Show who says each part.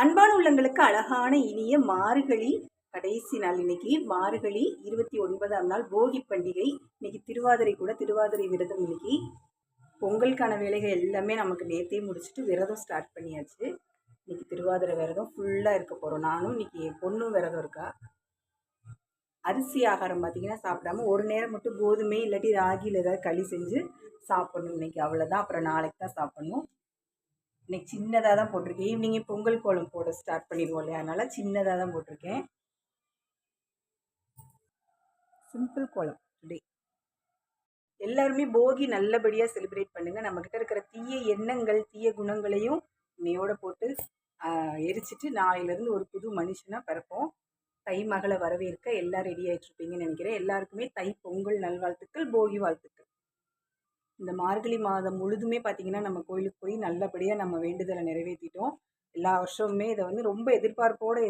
Speaker 1: அன்பான உள்ளங்களுக்கு அழகான இனிய மார்கழி. கடைசி நாள் இன்னைக்கு மார்கழி இருபத்தி ஒன்பதாம் நாள் போகி பண்டிகை. இன்னைக்கு திருவாதிரை கூட திருவாதிரை விரதம் இன்னைக்கு. பொங்கலுக்கான வேலைகள் எல்லாமே நமக்கு நேற்றே முடிச்சுட்டு விரதம் ஸ்டார்ட் பண்ணியாச்சு. இன்னைக்கு திருவாதிரை விரதம் ஃபுல்லாக இருக்க போகிறோம் நானும் இன்னைக்கு என் பொண்ணும் விரதம் இருக்கா. அரிசி ஆகாரம் பார்த்தீங்கன்னா சாப்பிடாம ஒரு நேரம் மட்டும் கோதுமை இல்லாட்டி ராகியில் ஏதாவது களி செஞ்சு சாப்பிடணும் இன்னைக்கு. அவ்வளோதான் அப்புறம் நாளைக்கு தான் சாப்பிடணும். இன்றைக்கி சின்னதாக தான் போட்டிருக்கேன். ஈவினிங்கே பொங்கல் கோலம் போட ஸ்டார்ட் பண்ணிடுவோம் இல்லையா? அதனால் சின்னதாக தான் போட்டிருக்கேன். சிம்பிள் கோலம் டுடே எல்லாருமே போகி நல்லபடியாக செலிப்ரேட் பண்ணுங்கள் நம்மக்கிட்ட இருக்கிற தீய எண்ணங்கள் தீய குணங்களையும் இன்னையோட போட்டு எரிச்சிட்டு நாளையிலேருந்து ஒரு புது மனுஷனாக பிறப்போம். தை மகளை வரவேற்க எல்லாம் ரெடி ஆகிட்ருப்பீங்கன்னு நினைக்கிறேன். எல்லாருக்குமே தை பொங்கல் நல்வாழ்த்துக்கள் போகி வாழ்த்துக்கள். இந்த மார்கழி மாதம் முழுதுமே பார்த்திங்கன்னா நம்ம கோயிலுக்கு போய் நல்லபடியாக நம்ம வேண்டுதலை நிறைவேற்றிட்டோம் எல்லா வருஷமுமே இதை வந்து ரொம்ப எதிர்பார்ப்போடு